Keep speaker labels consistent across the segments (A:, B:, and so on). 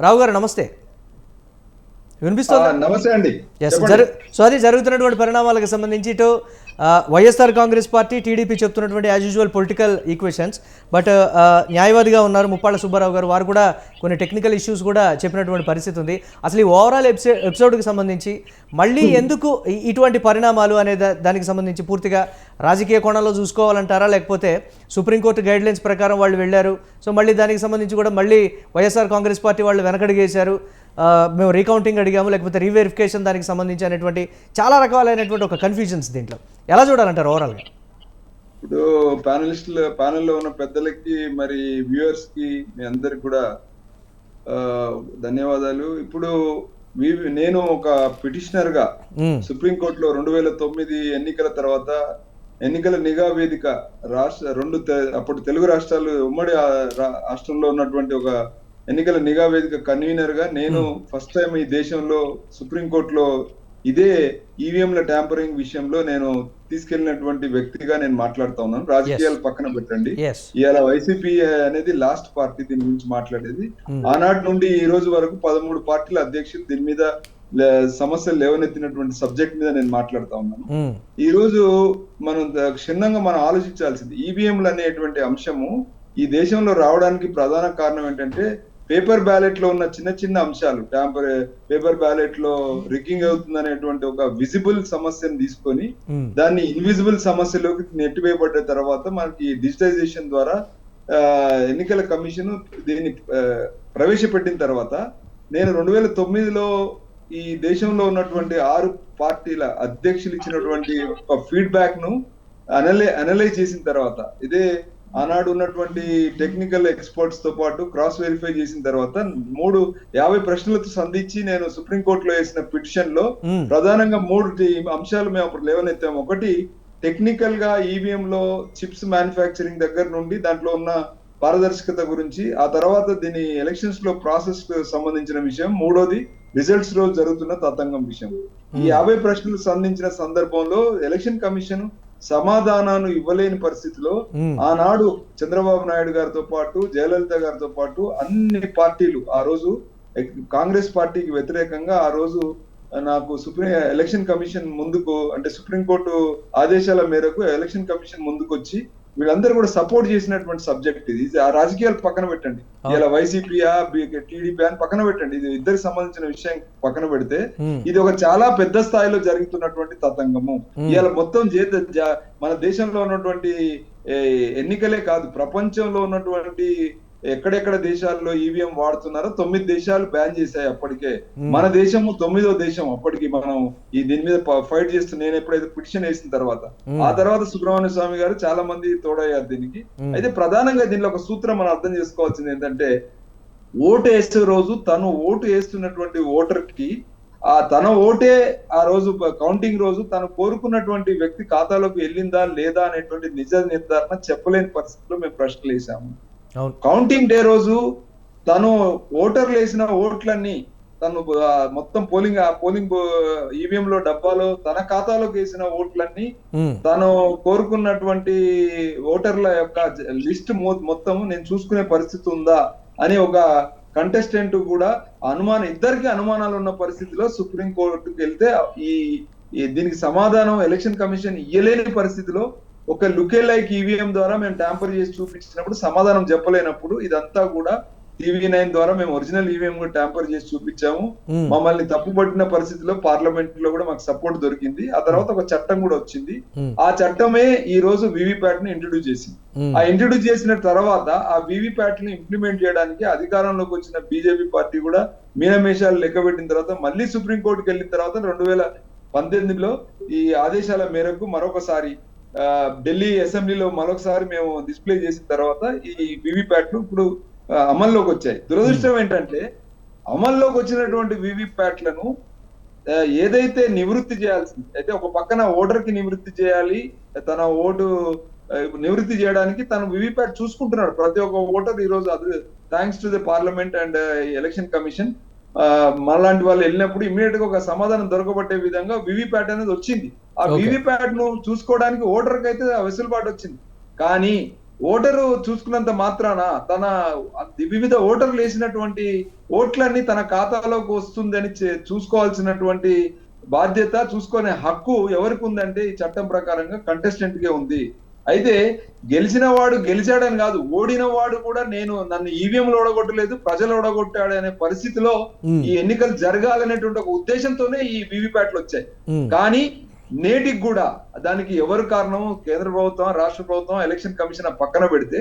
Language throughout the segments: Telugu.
A: రావు గారు నమస్తే. వినిపిస్తుందా?
B: నమస్తే అండి.
A: సో అది జరుగుతున్నటువంటి పరిణామాలకు సంబంధించి ఇటు వైఎస్ఆర్ కాంగ్రెస్ పార్టీ టీడీపీ చెప్తున్నటువంటి as usual political equations but న్యాయవాదిగా ఉన్నారు ముప్పాళ్ళ సుబ్బారావు గారు. వారు కూడా కొన్ని టెక్నికల్ ఇష్యూస్ కూడా చెప్పినటువంటి పరిస్థితి ఉంది. అసలు ఈ ఓవరాల్ ఎపిసోడ్ ఎపిసోడ్కి సంబంధించి మళ్ళీ ఎందుకు ఈ- ఇటువంటి పరిణామాలు అనే దానికి సంబంధించి పూర్తిగా రాజకీయ కోణంలో చూసుకోవాలంటారా? లేకపోతే సుప్రీంకోర్టు గైడ్లైన్స్ ప్రకారం వాళ్ళు వెళ్ళారు. సో మళ్ళీ దానికి సంబంధించి కూడా మళ్ళీ వైఎస్ఆర్ కాంగ్రెస్ పార్టీ వాళ్ళు వెనకడిగేశారు మేము రీకౌంటింగ్ అడిగాము లేకపోతే రీవెరిఫికేషన్ దానికి సంబంధించి అనేటువంటి చాలా రకాలైనటువంటి ఒక కన్ఫ్యూజన్స్ దీంట్లో. ఎలా చూడాలంటారు ఓవరాల్గా
B: ఇప్పుడు ప్యానలిస్టులు ప్యానెల్లో ఉన్న పెద్దలకి మరి వ్యూవర్స్కి మీ అందరికి కూడా ధన్యవాదాలు. ఇప్పుడు నేను ఒక పిటిషనర్గా
A: మ్మ్.
B: సుప్రీంకోర్టులో రెండు వేల తొమ్మిది ఎన్నికల తర్వాత ఎన్నికల నిఘా వేదిక రాష్ట్ర రెండు అప్పుడు తెలుగు రాష్ట్రాలు ఉమ్మడి రాష్ట్రంలో ఉన్నటువంటి ఒక ఎన్నికల నిఘా వేదిక కన్వీనర్గా నేను ఫస్ట్ టైం ఈ దేశంలో సుప్రీంకోర్టులో ఇదే ఈవీఎంల ట్యాంపరింగ్ విషయంలో నేను తీసుకెళ్ళినటువంటి వ్యక్తిగా నేను మాట్లాడుతా ఉన్నాను. రాజకీయాలు పక్కన పెట్టండి. ఇవాళ వైసీపీ అనేది లాస్ట్ పార్టీ దీని గురించి మాట్లాడేది. ఆనాటి నుండి ఈ రోజు వరకు పదమూడు పార్టీల అధ్యక్షులు దీని మీద సమస్యలు లేవనెత్తినటువంటి సబ్జెక్ట్ మీద నేను మాట్లాడుతా ఉన్నాను. ఈ రోజు మనం క్షుణ్ణంగా మనం ఆలోచించాల్సింది ఈవీఎంలు అనేటువంటి అంశము ఈ దేశంలో రావడానికి ప్రధాన కారణం ఏంటంటే పేపర్ బ్యాలెట్లో ఉన్న చిన్న చిన్న అంశాలు ట్యాంపర్ పేపర్ బ్యాలెట్లో రిగ్గింగ్ అవుతుంది అనేటువంటి ఒక విజిబుల్ సమస్యను తీసుకొని దాన్ని ఇన్విజిబుల్ సమస్యలోకి నెట్టివేయబడ్డ తర్వాత మనకి డిజిటైజేషన్ ద్వారా ఎన్నికల కమిషన్ దీన్ని ప్రవేశపెట్టిన తర్వాత నేను రెండు వేల తొమ్మిదిలో ఈ దేశంలో ఉన్నటువంటి ఆరు పార్టీల అధ్యక్షులు ఇచ్చినటువంటి ఒక ఫీడ్బ్యాక్ను అనలై అనలైజ్ చేసిన తర్వాత ఇదే ఆనాడు ఉన్నటువంటి టెక్నికల్ ఎక్స్పర్ట్స్తో పాటు క్రాస్ వెరిఫై చేసిన తర్వాత మూడు యాభై ప్రశ్నలతో సంధించి నేను సుప్రీంకోర్టులో వేసిన పిటిషన్లో ప్రధానంగా మూడు అంశాలు మేము అప్పుడు లేవనెత్తాము. ఒకటి టెక్నికల్గా ఈవీఎం లో చిప్స్ మ్యానుఫ్యాక్చరింగ్ దగ్గర నుండి దాంట్లో ఉన్న పారదర్శకత గురించి ఆ తర్వాత దీని ఎలక్షన్స్లో ప్రాసెస్ సంబంధించిన విషయం. మూడోది రిజల్ట్స్లో జరుగుతున్న తతంగం విషయం. ఈ యాభై ప్రశ్నలు సంధించిన సందర్భంలో ఎలక్షన్ కమిషన్ సమాధానాలు ఇవ్వలేని పరిస్థితిలో ఆనాడు చంద్రబాబు నాయుడు గారితో పాటు జయలలిత గారితో పాటు అన్ని పార్టీలు ఆ రోజు కాంగ్రెస్ పార్టీకి వ్యతిరేకంగా ఆ రోజు నాకు సుప్రీం ఎలక్షన్ కమిషన్ ముందుకు అంటే సుప్రీంకోర్టు ఆదేశాల మేరకు ఎలక్షన్ కమిషన్ ముందుకు వచ్చి వీళ్ళందరూ కూడా సపోర్ట్ చేసినటువంటి సబ్జెక్ట్ ఇది. ఆ రాజకీయాలు పక్కన పెట్టండి. ఇలా వైసీపీయా టీడీపీ అని పక్కన పెట్టండి. ఇది ఇద్దరికి సంబంధించిన విషయం పక్కన పెడితే ఇది ఒక చాలా పెద్ద స్థాయిలో జరుగుతున్నటువంటి తతంగము. ఇవాళ మొత్తం చేత మన దేశంలో ఉన్నటువంటి ఎన్నికలే కాదు ప్రపంచంలో ఉన్నటువంటి ఎక్కడెక్కడ దేశాల్లో ఈవీఎం వాడుతున్నారో తొమ్మిది దేశాలు బ్యాన్ చేశాయి అప్పటికే. మన దేశము తొమ్మిదో దేశం అప్పటికి మనం ఈ దీని మీద ఫైట్ చేస్తూ నేను ఎప్పుడైతే పిటిషన్ వేసిన తర్వాత ఆ తర్వాత సుబ్రహ్మణ్య స్వామి గారు చాలా మంది తోడయ్యారు దీనికి. అయితే ప్రధానంగా దీనిలో ఒక సూత్రం మనం అర్థం చేసుకోవాల్సింది ఏంటంటే ఓటు వేసే రోజు తను ఓటు వేస్తున్నటువంటి ఓటర్కి ఆ తన ఓటే ఆ రోజు కౌంటింగ్ రోజు తను కోరుకున్నటువంటి వ్యక్తి ఖాతాలోకి వెళ్ళిందా లేదా అనేటువంటి నిజ నిర్ధారణ చెప్పలేని పరిస్థితిలో మేము ప్రశ్నలు వేసాము కౌంటింగ్ డే రోజు తను ఓటర్లు వేసిన ఓట్లన్నీ తను మొత్తం పోలింగ్ పోలింగ్ ఈవీఎం లో డబ్బాలో తన ఖాతాలోకి వేసిన ఓట్లన్నీ. తను కోరుకున్నటువంటి ఓటర్ల యొక్క లిస్ట్ మొత్తం నేను చూసుకునే పరిస్థితి ఉందా అని ఒక కంటెస్టెంట్ కూడా అనుమానం ఇద్దరికి అనుమానాలు ఉన్న పరిస్థితిలో సుప్రీం కోర్టుకి వెళ్తే ఈ ఈ దీనికి సమాధానం ఎలక్షన్ కమిషన్ ఇయ్యలేని పరిస్థితిలో ఒక లుకే లైక్ ఈవీఎం ద్వారా మేము ట్యాంపర్ చేసి చూపించినప్పుడు సమాధానం చెప్పలేనప్పుడు ఇదంతా కూడా టీవీ నైన్ ద్వారా మేము ఒరిజినల్ ఈవీఎం కూడా ట్యాంపర్ చేసి చూపించాము
A: మ్మ్.
B: మమ్మల్ని తప్పుపట్టిన పరిస్థితిలో పార్లమెంట్లో కూడా మాకు సపోర్ట్ దొరికింది ఆ తర్వాత ఒక చట్టం కూడా వచ్చింది
A: మ్మ్.
B: ఆ చట్టమే ఈ రోజు వివిప్యాట్ని ఇంట్రొడ్యూస్ చేసింది
A: మ్మ్.
B: ఆ ఇంట్రొడ్యూస్ చేసిన తర్వాత ఆ వివిప్యాట్ని ఇంప్లిమెంట్ చేయడానికి అధికారంలోకి వచ్చిన బీజేపీ పార్టీ కూడా మీనమేషాలు లెక్క పెట్టిన తర్వాత మళ్ళీ సుప్రీం కోర్టుకి వెళ్ళిన తర్వాత రెండు వేల పంతొమ్మిదిలో ఈ ఆదేశాల మేరకు మరొకసారి ఢిల్లీ అసెంబ్లీలో మరొకసారి మేము డిస్ప్లే చేసిన తర్వాత ఈ వివిప్యాట్లు ఇప్పుడు అమల్లోకి వచ్చాయి. దురదృష్టం ఏంటంటే అమల్లోకి వచ్చినటువంటి వివిప్యాట్లను ఏదైతే నివృత్తి చేయాల్సింది అయితే ఒక పక్కన ఓటర్కి నివృత్తి చేయాలి తన ఓటు నివృత్తి చేయడానికి తను వివిప్యాట్ చూసుకుంటున్నాడు. ప్రతి ఒక్క ఓటర్ ఈ రోజు అది thanks to the parliament and election commission మనలాంటి వాళ్ళు వెళ్ళినప్పుడు ఇమీడియట్గా ఒక సమాధానం దొరకబట్టే విధంగా వివిప్యాట్ అనేది వచ్చింది. ఆ. వివిప్యాట్ను చూసుకోవడానికి ఓటర్ అయితే వెసులుబాటు వచ్చింది కానీ ఓటరు చూసుకున్నంత మాత్రాన తన వివిధ ఓటర్లు వేసినటువంటి ఓట్లన్నీ తన ఖాతాలోకి వస్తుందని చూసుకోవాల్సినటువంటి బాధ్యత చూసుకునే హక్కు ఎవరికి ఉందంటే ఈ చట్టం ప్రకారంగా కంటెస్టెంట్ కే ఉంది అయితే గెలిచిన వాడు గెలిచాడని కాదు ఓడిన వాడు కూడా నేను నన్ను ఈవీఎం లో ఓడగొట్టలేదు ప్రజలు ఓడగొట్టాడు అనే పరిస్థితిలో. ఈ ఎన్నికలు జరగాలనేటువంటి ఒక ఉద్దేశంతోనే ఈ వివిప్యాట్లు వచ్చాయి. కానీ నేటికి కూడా దానికి ఎవరు కారణం కేంద్ర ప్రభుత్వం రాష్ట్ర ప్రభుత్వం ఎలక్షన్ కమిషన్ పక్కన పెడితే.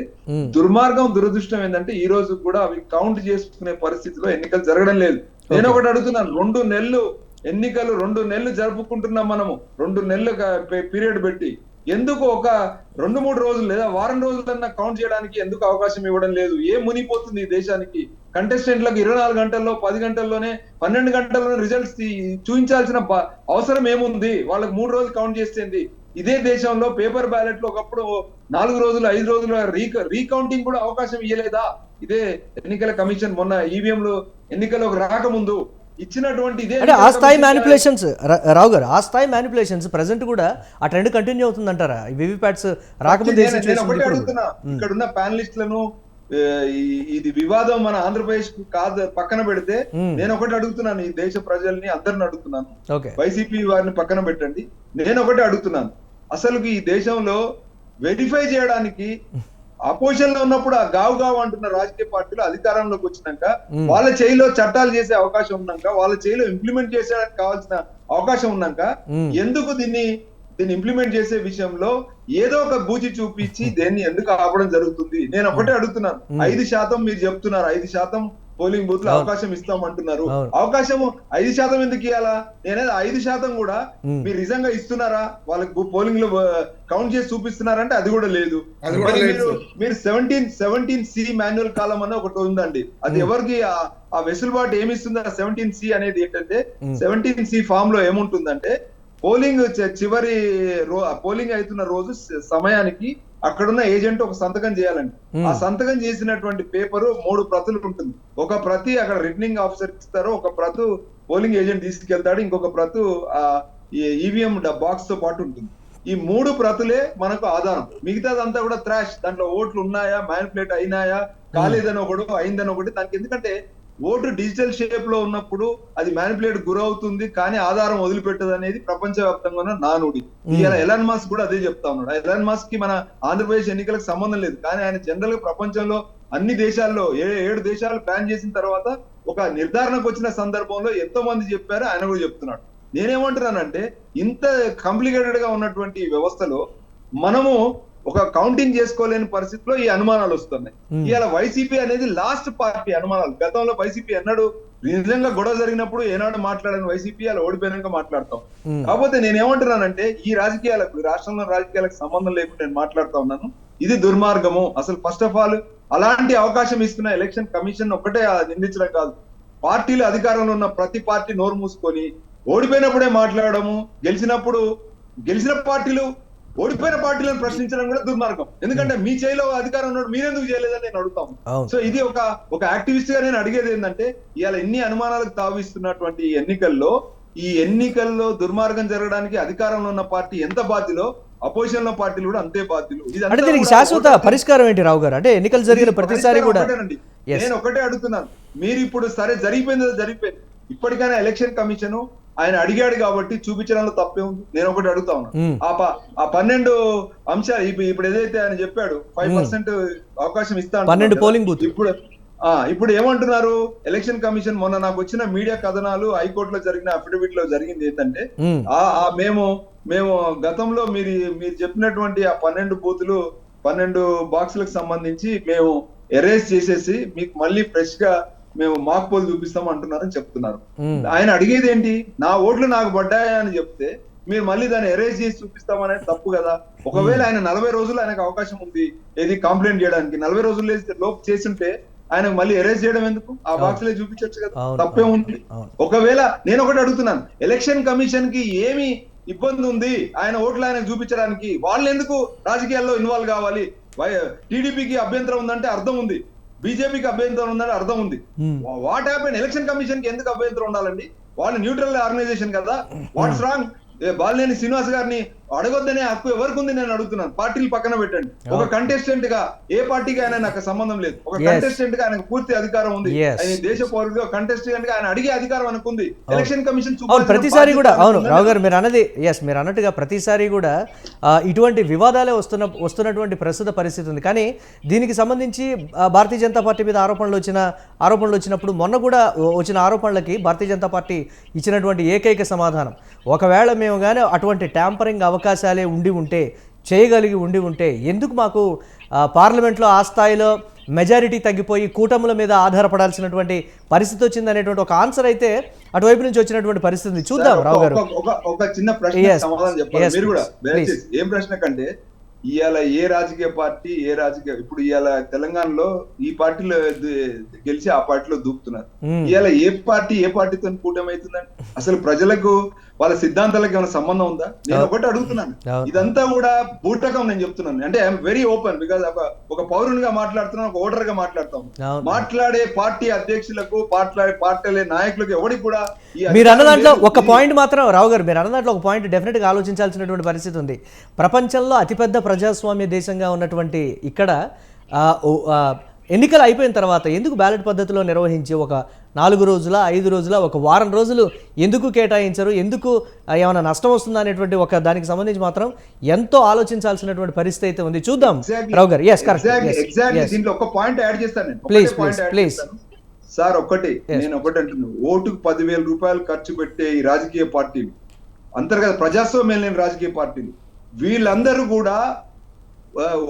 B: దుర్మార్గం దురదృష్టం ఏంటంటే ఈ రోజు కూడా అవి కౌంట్ చేసుకునే పరిస్థితిలో ఎన్నికలు జరగడం లేదు. నేను ఒకటి అడుగుతున్నాను రెండు నెలలు ఎన్నికలు రెండు నెలలు జరుపుకుంటున్నాం మనము. రెండు నెలలు పీరియడ్ పెట్టి. ఎందుకు ఒక రెండు మూడు రోజులు లేదా వారం రోజులన్నా కౌంట్ చేయడానికి ఎందుకు అవకాశం ఇవ్వడం లేదు? ఏ మునిపోతుంది ఈ దేశానికి? కంటెస్టెంట్లకు ఇరవై నాలుగు గంటల్లో పది గంటల్లోనే పన్నెండు గంటల్లోనే రిజల్ట్స్ చూపించాల్సిన అవసరం ఏముంది? వాళ్ళకి మూడు రోజులు కౌంట్ చేసేది ఇదే దేశంలో పేపర్ బ్యాలెట్లో ఒకప్పుడు నాలుగు రోజులు ఐదు రోజులు రీక రీకౌంటింగ్ కూడా అవకాశం ఇవ్వలేదా ఇదే ఎన్నికల కమిషన్ మొన్న ఈవీఎం లో ఎన్నికలకు రాకముందు ఇచ్చినటువంటి ఇదే
A: అంటే ఆ
B: ఎన్నికల
A: స్థాయి మ్యానిపులేషన్స్ రావు గారు ఆ స్థాయి మ్యానిపులేషన్స్ ప్రెసెంట్ కూడా ఆ ట్రెండ్ కంటిన్యూ అవుతుందంటారా? ఈ వివిప్యాట్స్ రాకముందే
B: ఇక్కడ ఉన్న ప్యానలిస్టులను ఇది వివాదం మన ఆంధ్రప్రదేశ్కు కాదు పక్కన పెడితే. నేను ఒకటి అడుగుతున్నాను ఈ దేశ ప్రజల్ని అందరిని అడుగుతున్నాను వైసీపీ వారిని పక్కన పెట్టండి నేను ఒకటే అడుగుతున్నాను అసలు ఈ దేశంలో వెరిఫై చేయడానికి అపోజిషన్లో ఉన్నప్పుడు ఆ గావు గావు అంటున్న రాజకీయ పార్టీలు అధికారంలోకి వచ్చినాక. వాళ్ళ చేయిలో చట్టాలు చేసే అవకాశం ఉన్నాక వాళ్ళ చేయిలో ఇంప్లిమెంట్ చేసేడానికి కావాల్సిన అవకాశం ఉన్నాక. ఎందుకు దీన్ని దీన్ని ఇంప్లిమెంట్ చేసే విషయంలో ఏదో ఒక బూచి చూపించి దేన్ని ఎందుకు ఆపడం జరుగుతుంది నేను ఒకటే అడుగుతున్నాను
A: మ్మ్.
B: ఐదు శాతం మీరు చెప్తున్నారు ఐదు శాతం పోలింగ్
A: బూత్లో.
B: అవకాశం ఇస్తామంటున్నారు
A: అవును.
B: అవకాశం ఐదు శాతం ఎందుకు ఇవ్వాలా నేనేది ఐదు శాతం కూడా
A: మ్మ్.
B: మీరు నిజంగా ఇస్తున్నారా వాళ్ళకి పోలింగ్లో కౌంట్ చేసి చూపిస్తున్నారంటే అది కూడా లేదు
C: అది కూడా
B: మరి
C: లేదు
B: మీరు సెవెంటీన్ సెవెంటీన్ సి మాన్యువల్ కాలం అని ఒకటి ఉందండి అది. ఎవరికి ఆ- వెసులుబాటు ఏమి ఇస్తుంది ఆ సెవెంటీన్ సి అనేది ఏంటంటే. సెవెంటీన్ సి ఫామ్లో ఏముంటుందంటే పోలింగ్ చివరి రో పోలింగ్ అవుతున్న రోజు సమయానికి అక్కడున్న ఏజెంట్ ఒక సంతకం చేయాలండి. ఆ సంతకం చేసినటువంటి పేపర్ మూడు ప్రతులు ఉంటుంది. ఒక ప్రతి అక్కడ రిటర్నింగ్ ఆఫీసర్ ఇస్తారు ఒక ప్రతు పోలింగ్ ఏజెంట్ తీసుకెళ్తాడు ఇంకొక ప్రతు ఆ ఈవీఎం బాక్స్తో పాటు ఉంటుంది. ఈ మూడు ప్రతులే మనకు ఆధారం. మిగతాదంతా కూడా త్రాష్ దాంట్లో ఓట్లు ఉన్నాయా మ్యానిపులేట్ అయినాయా కాలేదని ఒకడు అయిందని ఒకటి దానికి ఎందుకంటే ఓటు డిజిటల్ షేప్లో ఉన్నప్పుడు అది మ్యానిపులేట్ గురవుతుంది కానీ ఆధారం వదిలిపెట్టదు అనేది ప్రపంచవ్యాప్తంగా ఉన్న నానుడి ఇలా ఎలాన్ మాస్క్ కూడా అదే చెప్తా ఉన్నాడు. ఎలాన్ మాస్క్కి మన ఆంధ్రప్రదేశ్ ఎన్నికలకు సంబంధం లేదు. కానీ ఆయన జనరల్గా ప్రపంచంలో అన్ని దేశాల్లో ఏ ఏడు దేశాలు బ్యాన్ చేసిన తర్వాత ఒక నిర్ధారణకు వచ్చిన సందర్భంలో ఎంతో మంది చెప్పారు ఆయన కూడా చెప్తున్నాడు. నేనేమంటున్నానంటే ఇంత కాంప్లికేటెడ్గా ఉన్నటువంటి వ్యవస్థలో మనము ఒక కౌంటింగ్ చేసుకోలేని పరిస్థితిలో ఈ అనుమానాలు వస్తున్నాయి. ఇవాళ వైసీపీ అనేది లాస్ట్ పార్టీ అనుమానాలు. గతంలో వైసీపీ ఎన్నడూ నిజంగా గొడవ జరిగినప్పుడు ఏనాడు మాట్లాడని వైసీపీ అలా ఓడిపోయినాక మాట్లాడతాం. కాకపోతే నేను ఏమంటున్నానంటే ఈ రాజకీయాలకు ఈ రాష్ట్రంలో రాజకీయాలకు సంబంధం లేకుండా నేను మాట్లాడుతా ఉన్నాను. ఇది దుర్మార్గము. అసలు ఫస్ట్ ఆఫ్ ఆల్ అలాంటి అవకాశం ఇస్తున్న ఎలక్షన్ కమిషన్ ఒకటే ఆ నిందించడం కాదు. పార్టీలు అధికారంలో ఉన్న ప్రతి పార్టీ నోరు మూసుకొని ఓడిపోయినప్పుడే మాట్లాడము గెలిచినప్పుడు గెలిచిన పార్టీలు ఓడిపోయిన పార్టీలను ప్రశ్నించడం కూడా దుర్మార్గం. ఎందుకంటే మీ చేతిలో అధికారం ఉన్నాడు మీరెందుకు చేయలేదని నేను అడుగుతాను
A: అవును.
B: సో ఇది ఒక ఒక యాక్టివిస్ట్గా నేను అడిగేది ఏంటంటే ఇవాళ ఎన్ని అనుమానాలకు తావిస్తున్నటువంటి ఎన్నికల్లో ఈ ఎన్నికల్లో దుర్మార్గం జరగడానికి అధికారంలో ఉన్న పార్టీ ఎంత బాధ్యులో అపోజిషన్లో పార్టీలు కూడా అంతే బాధ్యులు.
A: అంటే దీనికి శాశ్వత పరిష్కారం ఏంటి రావు గారు? అంటే ఎన్నికలు జరిగిన ప్రతిసారి కూడా.
B: నేను ఒకటే అడుగుతున్నాను. మీరు ఇప్పుడు సరే జరిగిపోయింది జరిగిపోయింది. ఇప్పటికైనా ఎలక్షన్ కమిషన్ ఆయన అడిగాడు కాబట్టి చూపించడంలో తప్పే ఉంది. నేను ఒకటి అడుగుతా ఉన్నాను
A: మ్మ్.
B: ఆ ప- ఆ పన్నెండు అంశాలు ఇప్పుడు ఇప్పుడు ఏదైతే ఆయన చెప్పాడు ఫైవ్ పర్సెంట్ అవకాశం ఇస్తా అంటున్నాడు
A: పన్నెండు. పోలింగ్ బూత్
B: ఇప్పుడు ఆ ఇప్పుడు ఏమంటున్నారు? ఎలక్షన్ కమిషన్ మొన్న నాకు వచ్చిన మీడియా కథనాలు హైకోర్టులో జరిగిన అఫిడవిట్లో జరిగింది ఏంటంటే ఆ మేము మేము గతంలో మీరు మీరు చెప్పినటువంటి ఆ పన్నెండు బూతులు పన్నెండు బాక్సులకు సంబంధించి మేము ఎరేజ్ చేసేసి మీకు మళ్ళీ ఫ్రెష్గా మేము మాక్ పోల్ చూపిస్తాం అంటున్నారని చెప్తున్నారు. ఆయన అడిగేది ఏంటి? నా ఓట్లు నాకు పడ్డాయా అని చెప్తే మీరు మళ్ళీ దాన్ని ఎరేజ్ చేసి చూపిస్తామనేది తప్పు కదా. ఒకవేళ ఆయన నలభై రోజులు ఆయనకు అవకాశం ఉంది ఏది కంప్లైంట్ చేయడానికి. నలభై రోజులు లోపు చేస్తుంటే ఆయనకు మళ్ళీ ఎరేజ్ చేయడం ఎందుకు? ఆ బాక్స్లో చూపించొచ్చు కదా. తప్పే ఉంది. ఒకవేళ నేను ఒకటి అడుగుతున్నాను. ఎలక్షన్ కమిషన్కి ఏమి ఇబ్బంది ఉంది? ఆయన ఓట్లు ఆయన చూపించడానికి. వాళ్ళు ఎందుకు రాజకీయాల్లో ఇన్వాల్వ్ కావాలి? టీడీపీకి అభ్యంతరం ఉందంటే అర్థం ఉంది. బీజేపీకి అభ్యంతరం ఉందంటే అర్థం ఉంది. వాట్ హ్యాపెన్ ఎలక్షన్ కమిషన్కి ఎందుకు అభ్యంతరం ఉండాలండి? వాళ్ళు న్యూట్రల్ ఆర్గనైజేషన్ కదా. వాట్స్ రాంగ్ బాలినేని శ్రీనివాస్ గారిని అడగొద్దనే హక్కు ఎవరికి ఉంది నేను అడుగుతున్నాను. పార్టీలు పక్కన పెట్టండి. ఒక కంటెస్టెంట్గా ఏ పార్టీకి అయినా నాకు సంబంధం లేదు. ఒక. కంటెస్టెంట్గా ఆయనకు పూర్తి అధికారం ఉంది. ఆయన దేశ పౌరుడిగా కంటెస్టెంట్గా ఆయన అడిగే అధికారం ఆయనకు ఉంది ఎలక్షన్ కమిషన్
A: ప్రతిసారి కూడా అవును రావు గారు మీరు అన్నది ఎస్ మీరు అన్నట్టుగా ప్రతిసారి కూడా ఇటువంటి వివాదాలే వస్తున్న వస్తున్నటువంటి ప్రస్తుత పరిస్థితి ఉంది. కానీ దీనికి సంబంధించి భారతీయ జనతా పార్టీ మీద ఆరోపణలు వచ్చిన ఆరోపణలు వచ్చినప్పుడు మొన్న కూడా వచ్చిన ఆరోపణలకి భారతీయ జనతా పార్టీ ఇచ్చినటువంటి ఏకైక సమాధానం. ఒకవేళ మేము కానీ అటువంటి ట్యాంపరింగ్ అవకాశాలే ఉండి ఉంటే చేయగలిగి ఉండి ఉంటే ఎందుకు మాకు పార్లమెంట్లో ఆ స్థాయిలో మెజారిటీ తగ్గిపోయి కూటముల మీద ఆధారపడాల్సినటువంటి పరిస్థితి వచ్చింది అనేటువంటి ఒక ఆన్సర్ అయితే అటువైపు నుంచి వచ్చినటువంటి పరిస్థితి. చూద్దాం రావు గారు
B: ఒక- చిన్న ప్రశ్న. సమాధానం చెప్పాలి మీరు కూడా ఏం ప్రశ్న కంటే ఇవాళ ఏ రాజకీయ పార్టీ ఏ రాజకీయ ఇప్పుడు ఇవాళ తెలంగాణలో ఈ పార్టీలో గెలిచి ఆ పార్టీలో దూకుతున్నారు
A: Hmm.
B: ఇవాళ ఏ పార్టీ ఏ పార్టీతో కూటమి అవుతుందండి అసలు ప్రజలకు వాళ్ళ సిద్ధాంతాలకు ఏమైనా సంబంధం ఉందా నేను ఒకటి అడుగుతున్నాను. ఇదంతా కూడా బూటకం నేను చెప్తున్నాను అంటే ఐఎమ్ వెరీ ఓపెన్ బికాస్ ఒక పౌరునిగా మాట్లాడుతున్నాను ఒక ఓటర్గా మాట్లాడతాం. మాట్లాడే పార్టీ అధ్యక్షులకు మాట్లాడే పార్టీ నాయకులకు ఎవరికి కూడా
A: మీరు అన్న దాంట్లో. ఒక పాయింట్ మాత్రం రావు గారు మీరు అన్న దాంట్లో ఒక పాయింట్ డెఫినెట్గా ఆలోచించాల్సినటువంటి పరిస్థితి ఉంది ప్రపంచంలో అతిపెద్ద ప్రజాస్వామ్య దేశంగా ఉన్నటువంటి ఇక్కడ ఎన్నికలు అయిపోయిన తర్వాత ఎందుకు బ్యాలెట్ పద్ధతిలో నిర్వహించి ఒక నాలుగు రోజుల ఐదు రోజుల ఒక వారం రోజులు ఎందుకు కేటాయించరు? ఎందుకు ఏమైనా నష్టం వస్తుందా అనేటువంటి ఒక దానికి సంబంధించి మాత్రం ఎంతో ఆలోచించాల్సినటువంటి పరిస్థితి అయితే ఉంది. చూద్దాం. Rao garu. Yes
B: Exactly,
A: correct
B: exactly. దీంట్లో ఒక పాయింట్ యాడ్ చేస్తాను add
A: please.
B: చేస్తాను. సార్ ఒకటి. నేను ఒకటి అంటున్నాను ఓటుకు పదివేల రూపాయలు ఖర్చు పెట్టే ఈ రాజకీయ పార్టీలు అంతర్గత ప్రజాస్వామ్యం లేని రాజకీయ పార్టీలు వీళ్ళందరూ కూడా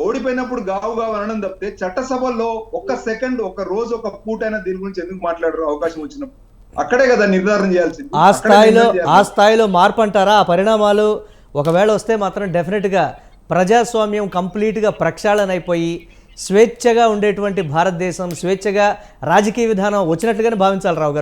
B: ఓడిపోయినప్పుడు గావు గావు అనడం తప్పితే చట్టసభల్లో ఒక్క సెకండ్ ఒక రోజు ఒక పూటైనా దీని గురించి ఎందుకు మాట్లాడరు? అవకాశం వచ్చినప్పుడు. అక్కడే కదా నిర్ధారణ చేయాల్సింది.
A: ఆ స్థాయిలో. ఆ స్థాయిలో మార్పు అంటారా ఆ పరిణామాలు ఒకవేళ వస్తే మాత్రం డెఫినెట్గా ప్రజాస్వామ్యం కంప్లీట్గా ప్రక్షాళన అయిపోయి స్వేచ్ఛగా ఉండేటువంటి భారతదేశం స్వేచ్ఛగా రాజకీయ విధానం వచ్చినట్లుగానే భావించాలి రావు గారు.